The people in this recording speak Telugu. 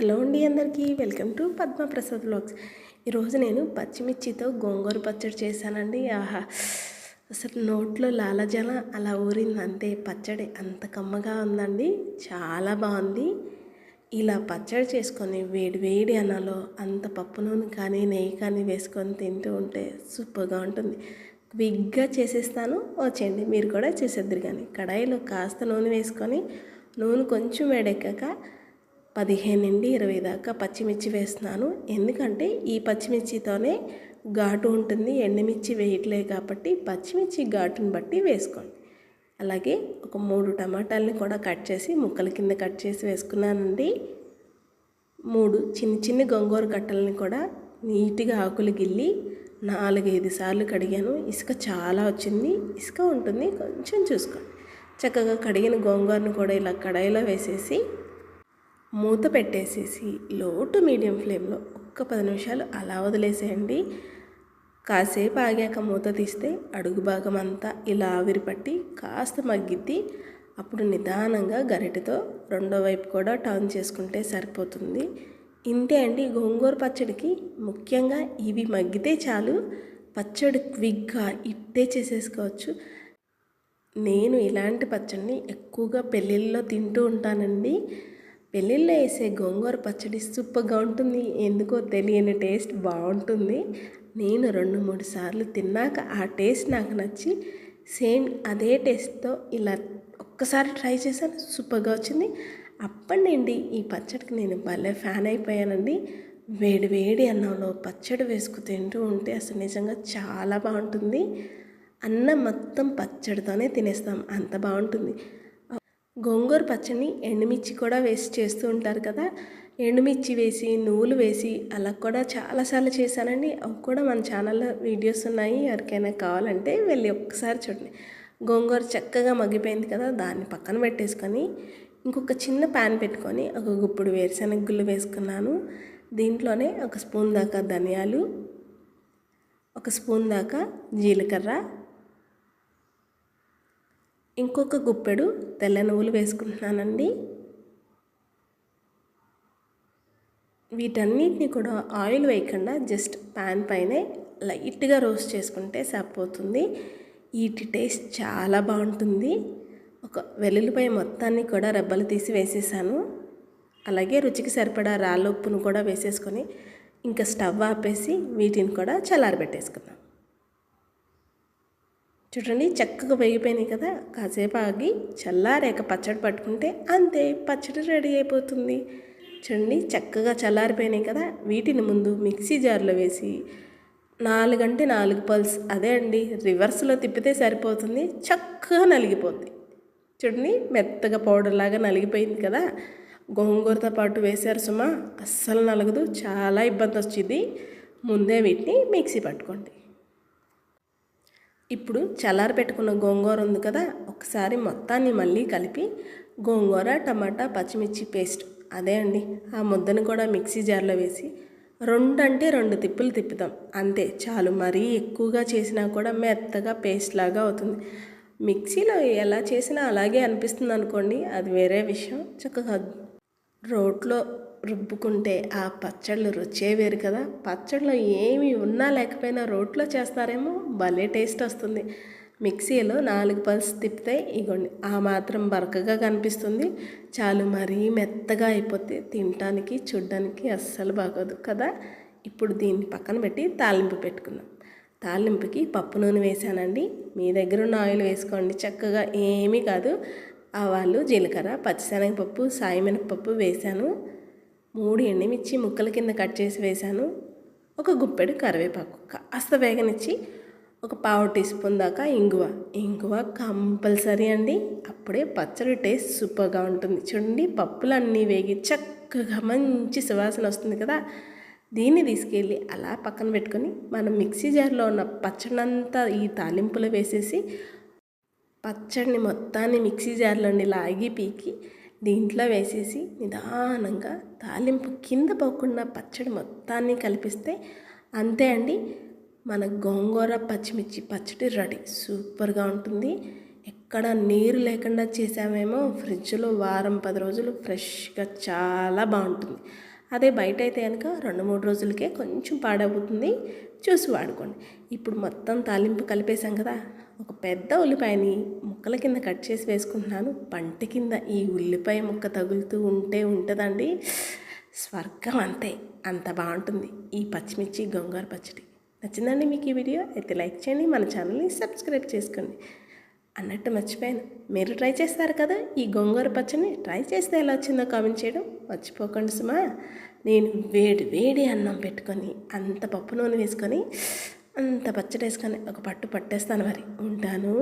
హలో అండి అందరికీ. Welcome to Padma Prasad vlogs ఈరోజు నేను పచ్చిమిర్చితో గోంగూర పచ్చడి చేశానండి. ఆహా అసలు నోట్లో లాలజల అలా ఊరింది అంతే. పచ్చడి అంత కమ్మగా ఉందండి. చాలా బాగుంది. ఇలా పచ్చడి చేసుకొని వేడి వేడి అన్నంలో అంత పప్పు నూనె కానీ నెయ్యి కానీ వేసుకొని తింటూ ఉంటే సూపర్గా ఉంటుంది. క్విక్గా చేసేస్తాను. వచ్చేయండి మీరు కూడా చేసేద్దరు కానీ. కడాయిలో కాస్త నూనె వేసుకొని నూనె కొంచెం వేడెక్కాక పదిహేను నుండి ఇరవై దాకా పచ్చిమిర్చి వేస్తున్నాను. ఎందుకంటే ఈ పచ్చిమిర్చితోనే ఘాటు ఉంటుంది. ఎండుమిర్చి వేయట్లేదు కాబట్టి పచ్చిమిర్చి ఘాటుని బట్టి వేసుకోండి. అలాగే ఒక మూడు టమాటాలని కూడా కట్ చేసి ముక్కల కింద కట్ చేసి వేసుకున్నానండి. మూడు చిన్న చిన్న గొంగూర కట్టలని కూడా నీట్గా ఆకులు గిల్లి నాలుగైదు సార్లు కడిగాను. ఇసుక చాలా వచ్చింది. ఇసుక ఉంటుంది. కొంచెం చూసుకోండి. చక్కగా కడిగిన గోంగూరను కూడా ఇలా కడాయిలో వేసేసి మూత పెట్టేసేసి లో టు మీడియం ఫ్లేమ్లో ఒక్క పది నిమిషాలు అలా వదిలేసేయండి. కాసేపు ఆగాక మూత తీస్తే అడుగు భాగం అంతా ఇలా ఆవిరి పట్టి కాస్త మగ్గిద్ది. అప్పుడు నిదానంగా గరిటెతో రెండో వైపు కూడా టర్న్ చేసుకుంటే సరిపోతుంది. ఇంతే అండి గోంగూర పచ్చడికి ముఖ్యంగా ఇవి మగ్గితే చాలు. పచ్చడి క్విక్గా ఇట్టే చేసేసుకోవచ్చు. నేను ఇలాంటి పచ్చడిని ఎక్కువగా పెళ్ళిళ్ళలో తింటూ ఉంటానండి. పెళ్ళిళ్ళలో వేసే గోంగూర పచ్చడి సూపర్గా ఉంటుంది. ఎందుకో తెలియని టేస్ట్ బాగుంటుంది. నేను రెండు మూడు సార్లు తిన్నాక ఆ టేస్ట్ నాకు నచ్చి సేమ్ అదే టేస్ట్తో ఇలా ఒక్కసారి ట్రై చేశాను. సూపర్గా వచ్చింది. అప్పటి నుండి ఈ పచ్చడికి నేను భలే ఫ్యాన్ అయిపోయానండి. వేడి వేడి అన్నంలో పచ్చడి వేసుకు తింటూ ఉంటే అసలు నిజంగా చాలా బాగుంటుంది. అన్నం మొత్తం పచ్చడితోనే తినేస్తాం. అంత బాగుంటుంది. గోంగూర పచ్చడిని ఎండుమిర్చి కూడా వేసి చేస్తూ ఉంటారు కదా. ఎండుమిర్చి వేసి నువ్వులు వేసి అలా కూడా చాలాసార్లు చేశానండి. అవి కూడా మన ఛానల్లో వీడియోస్ ఉన్నాయి. ఎవరికైనా కావాలంటే వెళ్ళి ఒక్కసారి చూడండి. గోంగూర చక్కగా మగ్గిపోయింది కదా దాన్ని పక్కన పెట్టేసుకొని ఇంకొక చిన్న ప్యాన్ పెట్టుకొని ఒక గుప్పుడు వేరుశనగ గుళ్ళు వేసుకున్నాను. దీంట్లోనే ఒక స్పూన్ దాకా ధనియాలు ఒక స్పూన్ దాకా జీలకర్ర ఇంకొక గుప్పెడు తెల్ల నువ్వులు వేసుకుంటున్నానండి. వీటన్నిటిని కూడా ఆయిల్ వేయకుండా జస్ట్ ప్యాన్ పైనే లైట్గా రోస్ట్ చేసుకుంటే సరిపోతుంది. వీటి టేస్ట్ చాలా బాగుంటుంది. ఒక వెల్లుల్లిపాయ మొత్తాన్ని కూడా రెబ్బలు తీసి వేసేసాను. అలాగే రుచికి సరిపడా రాళ్ళుప్పును కూడా వేసేసుకొని ఇంకా స్టవ్ ఆపేసి వీటిని కూడా చల్లారబెట్టేసుకున్నాం చూడండి చక్కగా వేగిపోయినాయి కదా. కాసేపు ఆగి చల్లారాక పచ్చడి పట్టుకుంటే అంతే పచ్చడి రెడీ అయిపోతుంది. చూడండి చక్కగా చల్లారిపోయినాయి కదా. వీటిని ముందు మిక్సీ జార్లో వేసి నాలుగంటే నాలుగు పల్స్ అదే అండి రివర్స్లో తిప్పితే సరిపోతుంది. చక్కగా నలిగిపోద్ది. చూడండి మెత్తగా పౌడర్ లాగా నలిగిపోయింది కదా. గోంగూరతో పాటు వేశారు సుమా. అస్సలు నలగదు చాలా ఇబ్బంది వచ్చింది ముందే వీటిని మిక్సీ పట్టుకోండి. ఇప్పుడు చల్లారి పెట్టుకున్న గోంగూర ఉంది కదా ఒకసారి మొత్తాన్ని మళ్ళీ కలిపి గోంగూర టమాటా పచ్చిమిర్చి పేస్ట్ అదే అండి. ఆ ముద్దను కూడా మిక్సీ జార్లో వేసి రెండు అంటే రెండు తిప్పులు తిప్పుతాం. అంతే చాలు. మరీ ఎక్కువగా చేసినా కూడా మెత్తగా పేస్ట్ లాగా అవుతుంది. మిక్సీలో ఎలా చేసినా అలాగే అనిపిస్తుంది అనుకోండి అది వేరే విషయం. చక్కగా రోట్లో రుబ్బుకుంటే ఆ పచ్చళ్ళు రుచే వేరు కదా. పచ్చళ్ళు ఏమి ఉన్నా లేకపోయినా రోట్లో చేస్తారేమో భలే టేస్ట్ వస్తుంది. మిక్సీలో నాలుగు పల్స్ తిప్పితే ఇగోండి ఆ మాత్రం బరకగా కనిపిస్తుంది. చాలు మరీ మెత్తగా అయిపోతే తినటానికి చూడ్డానికి అస్సలు బాగోదు కదా. ఇప్పుడు దీన్ని పక్కన పెట్టి తాలింపు పెట్టుకుందాం. తాలింపుకి పప్పు నూనె వేసానండి. మీ దగ్గర ఉన్న ఆయిల్ వేసుకోండి. చక్కగా ఏమీ కాదు. ఆవాలు జీలకర్ర పచ్చిశనగపప్పు సాయిమినపప్పు వేశాను మూడు ఎండుమిర్చి ముక్కల కింద కట్ చేసి వేశాను. ఒక గుప్పెడు కరివేపాకు కాస్త వేగనిచ్చి ఒక పావు టీ స్పూన్ దాకా ఇంగువ. ఇంగువ కంపల్సరీ అండి. అప్పుడే పచ్చడి టేస్ట్ సూపర్గా ఉంటుంది. చూడండి పప్పులన్నీ వేగి చక్కగా మంచి సువాసన వస్తుంది కదా. దీన్ని తీసుకెళ్ళి అలా పక్కన పెట్టుకొని మనం మిక్సీ జార్లో ఉన్న పచ్చడినంతా ఈ తాలింపులో వేసేసి పచ్చడిని మొత్తాన్ని మిక్సీ జార్లోని లాగి పీకి దీంట్లో వేసేసి నిదానంగా తాలింపు కింద పోకుండా పచ్చడి మొత్తాన్ని కలిపిస్తే అంతే అండి. మన గోంగూర పచ్చిమిర్చి పచ్చడి రెడీ. సూపర్గా ఉంటుంది. ఎక్కడ నీరు లేకుండా చేసామేమో ఫ్రిడ్జ్లో వారం పది రోజులు ఫ్రెష్గా చాలా బాగుంటుంది. అదే బయట అయితే కనుక రెండు మూడు రోజులకే కొంచెం పాడవుతుంది. చూసి వాడుకోండి. ఇప్పుడు మొత్తం తాలింపు కలిపేసాం కదా ఒక పెద్ద ఉల్లిపాయని ముక్కల కింద కట్ చేసి వేసుకుంటున్నాను. పంట కింద ఈ ఉల్లిపాయ ముక్క తగులుతూ ఉంటే ఉంటుందండి. స్వర్గం అంతే అంత బాగుంటుంది. ఈ పచ్చిమిర్చి గోంగూర పచ్చడి నచ్చిందండి మీకు ఈ వీడియో? అయితే లైక్ చేయండి మన ఛానల్ని సబ్స్క్రైబ్ చేసుకోండి. అన్నట్టు మర్చిపోయాను. మీరు ట్రై చేస్తారు కదా ఈ గోంగూర పచ్చని ట్రై చేస్తే ఎలా వచ్చిందో కామెంట్ చేయడం మర్చిపోకండి సుమా. నేను వేడి వేడి అన్నం పెట్టుకొని అంత పప్పు నూనె వేసుకొని అంత పచ్చడి వేసుకొని ఒక పట్టు పట్టేస్తాను మరి. ఉంటాను.